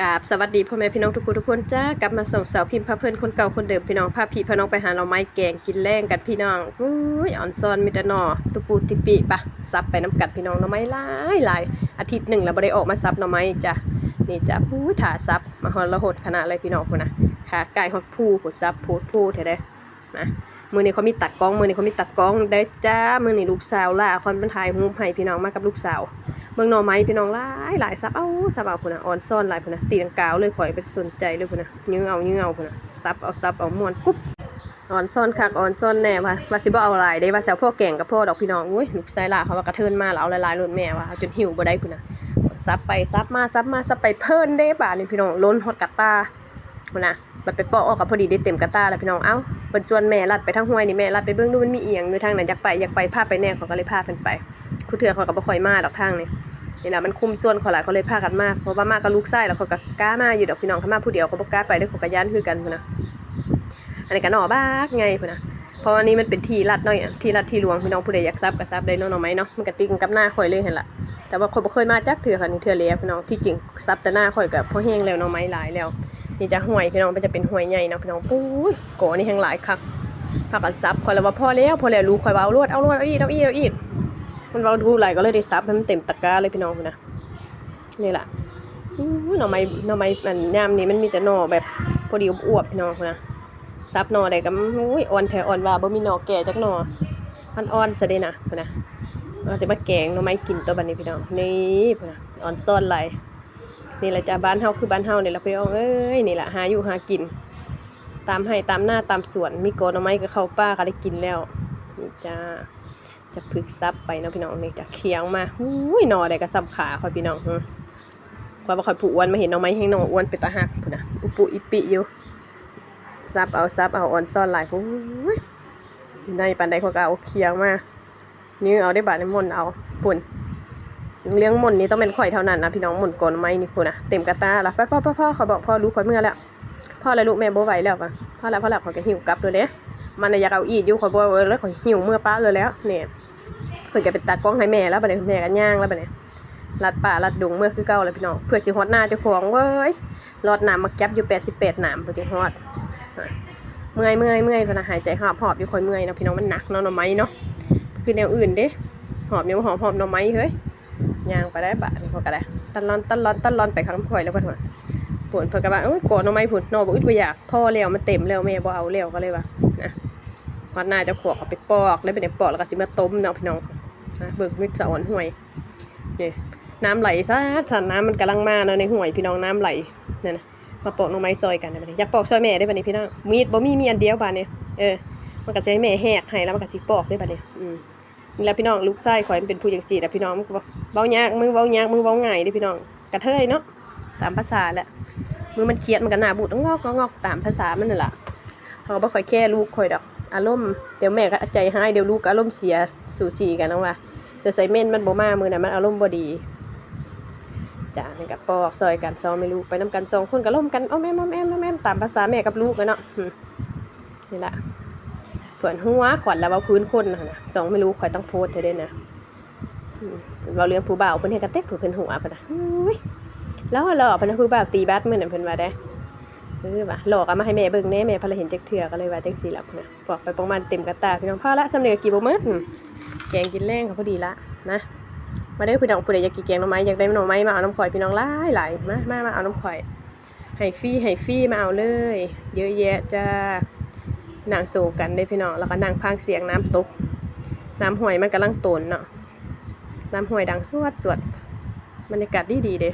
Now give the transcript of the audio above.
กาบสวัสดีพ่อแม่พี่น้องทุกคนทุกคนจ้ากลับมาส่งสาวพิมพ์พาเพื่อนคนเก่าคนเดิมพี่น้องพาพี่พาน้องไปหาหน่อไม้แกงกินแรงกันพี่น้องอุ้ยอ่อนซอนมีแต่หน่อตุปูติปิปะซับไปน้ำกัดพี่น้องหน่อไม้หลายหลายอาทิตย์หนึ่งแล้วบ่ได้ออกมาซับหน่อไม้จ้ะนี่จ้ะปุ้ยถ่าซับมาหอนละหดขนาดเลยพี่น้องพุ่นนะขาไก่ฮอดผู้ผดซับพูดผู้เท่าได้นะมือนี้เขามีตัดกล้องมือนี้เขามีตัดกล้องได้จ้ามือนี้ลูกสาวล่าคอนเป็นถ่ายรูปให้พี่น้องมากับลูกสาว เบิ่งหน่อไม้พี่น้องหลายหลายซับเอาซับเอาพุ่นน่ะออนซ่อนหลายพุ่นน่ะตีลังกาวเลยข่อยเป็นสนใจเลยพุ่นน่ะยื้อเอายื้อเอาพุ่นน่ะซับเอาซับเอาม่วนกุ๊บออนซ่อนคักออนซ่อนแน่ว่าว่าสิบ่เอาหลายเด้ว่าสิเอาพ่อแกงกับพ่อดอกพี่น้องอุ้ยลูกชายล่ะเขาว่ากระเทินมาแล้วเอาหลายๆรุ่นแม่ว่าจนหิวบ่ได้พุ่นน่ะซับไปซับมาซับมาซับไปเพิ่นเด้บาดนี่พี่น้องล้นฮอดกะตาพุ่นน่ะบัดไปปอกออกกับพอดีได้เต็มกะตาแล้วพี่น้อง เอ้าเพิ่นชวนแม่ลัดไปทางห้วยนี่แม่ลัดไปเบิ่งดูมันมีเอียงอยู่ทางนั้นอยากไปอยากไปพาไปแน่เขาก็เลยพาเพิ่นไป ผู้เทื่อเขาก็บ่ค่อยมาดอกทางนี่ นี่แหละมันคุมส่วนขาหลายเขาเลยพากันมากเพราะว่ามากับลูกไส้แล้วเขาก็กล้ามาอยู่ดอกพี่น้องเขามาผู้เดียวเขาบอกกล้าไปด้วยขาก็ย่านคือกันพนะอันนี้ก็หน่อบ้ากไงพุ่นะเพราะอันนี้มันเป็นที่รัดหน่อยที่รัดที่หลวงพี่น้องผู้ใดอยากซับก็ซับได้เนาะหน่อไม้เนาะมันก็ติงกับหน้าข่อยเลยเห็นละแต่ว่าข่อยบ่เคยมาจักเถื่อค่ะนี่เถื่อแล้วพี่น้องที่จริงซับแต่หน้าข่อยกับพอแห้งแล้วน่อไม้หลายแล้วนี่จะห่วยพี่น้องมันจะเป็นห่วยใหญ่เนาะพี่น้องปุ้ยโกนี่แห้งหลายคักพากันซับขอยแล้วว่าพอแล้วพอแล้วรู้ข่อยว่าเอารวดเอารวดเอาอีเอาอีเอาอี มันเว้าดูหลก็เลยได้ซับให้มันเต็มตะกร้าเลยพี่น้องนนะนี่แหละหน่อไม้หน่อไม้มันยามนี้มันมีแต่หน่อแบบพอดีอวบพี่น้องนะซับหน่อได้ก็อุ้ยอ่อนแทอ่อนว่าบ่มีหน่อแก่จักหน่อมันอ่อนซะเด้นะพุ่นนะเราจะมาแกงหน่อไม้กินตัวบัดนี้พี่น้องนี่พุ่นนะอ่อนซ่อนไหลายนี่แหละจ้าบ้านเฮาคือบ้านเฮาเนี่แหละพี่น้องเอ้ยนี่แหละหาอยู่หากิน ตามให้ตามหน้าตามสวนมีโกหน่อไม้ก็เข้าป่าก็ได้กินแล้วนี่จ้า จะพึกซับไปเนาะพี่น้องนี่จะเคียงมาอุ้ยนอได้ก็ซ้ำขาค่อยพี่น้องหึคอยบ่คอยผู้อ้วนมาเห็นน้องไม้แห้งน้องอ้วนเป็นตาหักพุ่นนะอุปุอิปิอยู่ซับเอาซับเอาออนซ่อนหลายพุ่นอยู่ในปานใดเขากเอาเคียงมายื้อเอาได้บาดในมนเอาพุ่นเลี้ยงมนนี่ต้องเป็นข่อยเท่านั้นนะพี่น้องมนก่อนไม้นี่พุ่นนะเต็มกระตาละพ่อพ่อพ่อเขาบอกพ่อรู้ข่อยเมื่อแล้วพ่ออะไรลูกแม่โบไหวแล้วปะพ่อแล้วพ่อแล้วขอยก็หิวกลับเลยเด้ มันน่ะอยากเอาอีกอยู่ข่อยบ่ไหวแล้วข่อยหิวเมื่อป้าเลยแล้วเนี่ยเพิ่นก็เป็นตากล้องให้แม่แล้วบัดนี้แม่ก็ย่างแล้วบัดนี้ลัดป่าลัดดงเมื่อคือเก่าเลยพี่น้องเพื่อสิฮอดหน้าเจ้าของเว้ยรอดน้ำมาแก็บอยู่88น้ำเพื่อสิฮอดเมื่อยเมื่อยเมื่อยพะนะหายใจหอบหอบอยู่คอยเมื่อยนะพี่น้องมันหนักเนาะหน่อไม้เนาะคือแนวอื่นเด้หอบยังบ่หอบหอบหน่อไม้เฮ้ยย่างไปได้บะนี่พอก็ได้ตันร้อนตันร้อนตันร้อนไปข้างพ่อยแล้วเพิ่นว่า ปวดเพิ่นก็ว่าโอ้ยโกนหน่อไม้พุ่นหน่อบ่อึดบ่อยากพ่อแล้วมันเต็มแล้วแม่บ่เอาแล้วก็เลยว่านะฮอดหน้าเจ้าของเอาไปปอกแล้วไปได้ปอกแล้วก็สิมาต้มเนาะพี่น้องนะเบิกมิตรสะอ่อนห่วยนี่น้ำไหลซะฉันน้ำมันกำลังมาเนาะในห่วยพี่น้องน้ำไหลนี่ยนะมาปอกหน่อไม้ซอยกันได้บัดนี้อยากปอกซอยแม่ได้บัดนี้พี่น้องมีดบ่มีมีอันเดียวบาดนี้เออมันก็สิให้แม่แหกให้แล้วมันก็สิปอกได้บัดนี้อืมนี่แหละพี่น้องลูกชายข่อยมันเป็นผู้จังซี่แหละพี่น้องมันก็บอกเว้ายากมือเว้ายากมือเว้าง่ายเด้พี่น้องกระเทยเนาะตามภาษาแหละ มือมันเครียดมันก็หน้าบูดงอกงอกงอกตามภาษามันนั่นล่ะเขาก็บ่ค่อยแค่ลูกข่อยดอกอารมณ์เดี๋ยวแม่ก็ใจหายเดี๋ยวลูกอารมณ์เสียสู่สีกันนะว่าจะใส่เม่นมันบ่มามือน่ะมันอารมณ์บ่ดีจ้านี่กับปอกซอยกันซองไม่ลูกไปน้ำกันสองคนก็ล่มกันอ้อมแอมอ้อมแอมอ้อมแอมตามภาษาแม่กับลูกเลยเนาะนี่แหละเผื่อนหัวขวัญแล้วว่าพื้นคนนะนะสองไม่รู้ข่อยต้องโพสเธอได้นะเราเลี้ยงผู้บ่าวเพิ่นเฮกระเต็กเพิ่นหัวเพิ่นนะ แล้วหล่อเพิ่นนะผู้บ่าวตีบัตมื้อนั้นเพิ่นว่าได้เออว่าหลอกเอามาให้แม่เบิ่งแน่แม่พละเห็นจักเทื่อก็เลยว่าจังซี่ล่ะพุ่นน่ะปอกไปประมาณเต็มกระตาพี่น้องพอละสำเร็จกี่บ่หมดอืมแกงกินแรงก็พอดีละนะมาได้พี่น้องผู้ใดอยากกินแกงหน่อไม้อยากได้หน่อไม้มาเอาน้ำข่อยพี่น้องหลายหลายมามามาเอาน้ำข่อยให้ฟรีให้ฟรีมาเอาเลย เยอะแยะจ้านางโซกันได้พี่น้องแล้วก็นางพางเสียงน้ำตก น้ำห้วยมันกำลังตนเนาะน้ำห้วยดังสวดสวดบรรยากาศดีดีเด้